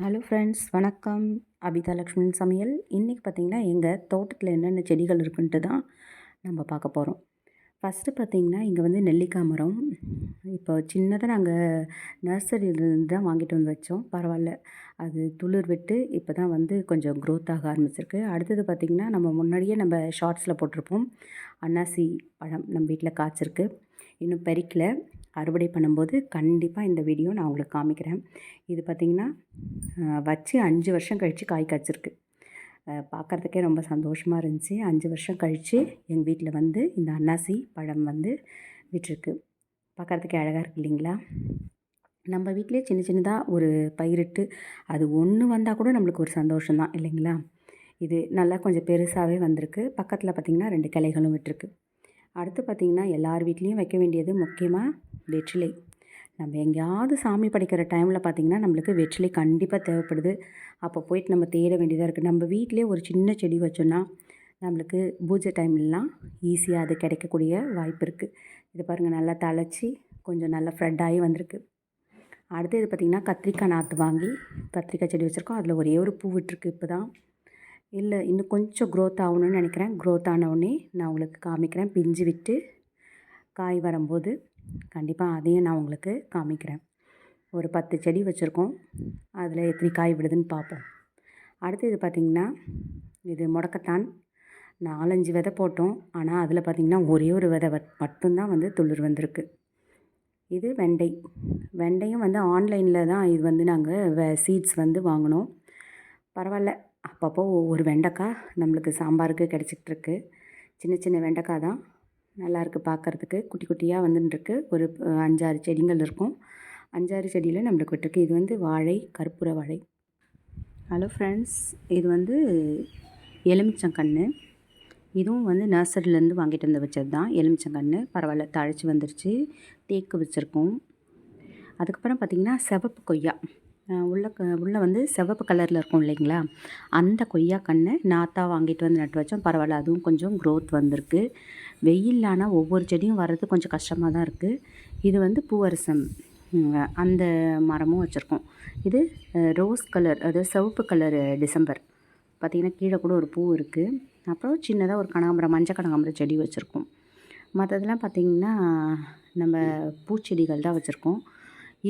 Hello friends வணக்கம். அபிதா லக்ஷ்மண் சமையல். இன்றைக்கி பார்த்திங்கன்னா எங்கள் தோட்டத்தில் என்னென்ன செடிகள் இருக்குன்ட்டு தான் நம்ம பார்க்க போகிறோம் ஃபஸ்ட்டு பார்த்திங்கன்னா இங்கே வந்து நெல்லிக்காய் மரம். இப்போ சின்னதாக நாங்கள் நர்சரியிலேருந்து தான் வாங்கிட்டு வந்து வச்சோம். பரவாயில்ல. அது துளிர் விட்டு இப்போ தான் வந்து கொஞ்சம் க்ரோத் ஆக ஆரம்பிச்சிருக்கு. அடுத்தது பார்த்திங்கன்னா நம்ம முன்னாடியே நம்ம ஷார்ட்ஸில் போட்டிருப்போம். அன்னாசி பழம் நம்ம வீட்டில் காய்ச்சிருக்கு. இன்னும் பறிக்கலை. அறுவடை பண்ணும்போது கண்டிப்பாக இந்த வீடியோ நான் உங்களுக்கு காமிக்கிறேன். இது பார்த்திங்கன்னா வச்சு அஞ்சு வருஷம் கழித்து காய் காய்ச்சிருக்கு. பார்க்குறதுக்கே ரொம்ப சந்தோஷமாக இருந்துச்சு. அஞ்சு வருஷம் கழித்து எங்கள் வீட்டில் வந்து இந்த அன்னாசி பழம் வந்து விட்டுருக்கு. பார்க்குறதுக்கே அழகாக இருக்குது இல்லைங்களா? நம்ம வீட்டிலே சின்ன சின்னதாக ஒரு பயிரிட்டு அது ஒன்று வந்தால் கூட நம்மளுக்கு ஒரு சந்தோஷம் தான் இல்லைங்களா? இது நல்லா கொஞ்சம் பெருசாகவே வந்திருக்கு. பக்கத்தில் பார்த்திங்கன்னா ரெண்டு கிளைகளும் விட்டுருக்கு. அடுத்து பார்த்திங்கன்னா எல்லார் வீட்லேயும் வைக்க வேண்டியது முக்கியமாக வெற்றிலை. நம்ம எங்கேயாவது சாமி படைக்கிற டைமில் பார்த்திங்கன்னா நம்மளுக்கு வெற்றிலை கண்டிப்பாக தேவைப்படுது. அப்போ போயிட்டு நம்ம தேட வேண்டியதாக இருக்குது நம்ம வீட்டிலே ஒரு சின்ன செடி வச்சோன்னா நம்மளுக்கு பூஜை டைம்லலாம் ஈஸியாக அது கிடைக்கக்கூடிய வாய்ப்பு இருக்குது இது பாருங்கள் நல்லா தழைச்சி கொஞ்சம் நல்லா ஃப்ரெட்டாகி வந்திருக்கு. அடுத்து இது பார்த்திங்கன்னா கத்திரிக்காய் நாற்று வாங்கி கத்திரிக்காய் செடி வச்சுருக்கோம். அதில் ஒரே ஒரு பூ விட்டுருக்கு இப்போ தான் இல்லை இன்னும் கொஞ்சம் க்ரோத் ஆகணும்னு நினைக்கிறேன். க்ரோத் ஆனவுடனே நான் உங்களுக்கு காமிக்கிறேன். பிஞ்சு விட்டு காய் வரும்போது கண்டிப்பாக அதையும் நான் உங்களுக்கு காமிக்கிறேன். ஒரு பத்து செடி வச்சுருக்கோம். அதில் எத்தனை காய் விடுதுன்னு பார்ப்போம். அடுத்து இது பார்த்திங்கன்னா இது முடக்கத்தான். நாலஞ்சு விதை போட்டோம். ஆனால் அதில் பார்த்திங்கன்னா ஒரே ஒரு விதை மட்டும்தான் வந்து துளிர் வந்திருக்கு. இது வெண்டை. வெண்டையும் வந்து ஆன்லைனில் தான் இது வந்து நாங்கள் சீட்ஸ் வந்து வாங்கினோம். பரவாயில்ல. அப்பப்போ ஒரு வெண்டைக்காய் நம்மளுக்கு சாம்பாருக்கு கிடச்சிட்ருக்கு. சின்ன சின்ன வெண்டைக்காய் தான். நல்லாயிருக்கு பார்க்குறதுக்கு. குட்டி குட்டியாக வந்துட்டுருக்கு ஒரு அஞ்சாறு செடிகள் இருக்கும். அஞ்சாறு செடியில் நம்மளுக்கு விட்டுருக்கு. இது வந்து வாழை கற்பூர வாழை. Hello friends. இது வந்து எலுமிச்சங்கன்று இதுவும் வந்து நர்சரிலேருந்து வாங்கிட்டு வந்து வச்சது தான் எலுமிச்சங்கன்று பரவாயில்ல. தழைச்சி வந்துருச்சு. தேக்கு வச்சுருக்கோம். அதுக்கப்புறம் பார்த்திங்கன்னா சிவப்பு கொய்யா. உள்ள உள்ளே வந்து சிவப்பு கலரில் இருக்கும் இல்லைங்களா? அந்த கொய்யா கன்று நாத்தா வாங்கிட்டு வந்து நட்டு வச்சோம். பரவாயில்ல. அதுவும் கொஞ்சம் க்ரோத் வந்திருக்கு. வெயிலானால் ஒவ்வொரு செடியும் வர்றது கொஞ்சம் கஷ்டமாக தான் இருக்குது இது வந்து பூவரசம். அந்த மரமும் வச்சுருக்கோம். இது ரோஸ் கலர் அதாவது சிவப்பு கலர் டிசம்பர். பார்த்திங்கன்னா கீழே கூட ஒரு பூ இருக்குது அப்புறம் சின்னதாக ஒரு கனகாம்பரம் மஞ்சள் கனகாம்பரம் செடி வச்சுருக்கோம். மற்றதெல்லாம் பார்த்திங்கன்னா நம்ம பூச்செடிகள் தான் வச்சுருக்கோம்.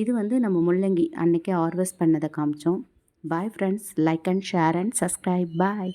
இது வந்து நம்ம முள்ளங்கி அன்றைக்கே ஹார்வெஸ்ட் பண்ணதை காமிச்சோம். Bye friends like and share and subscribe bye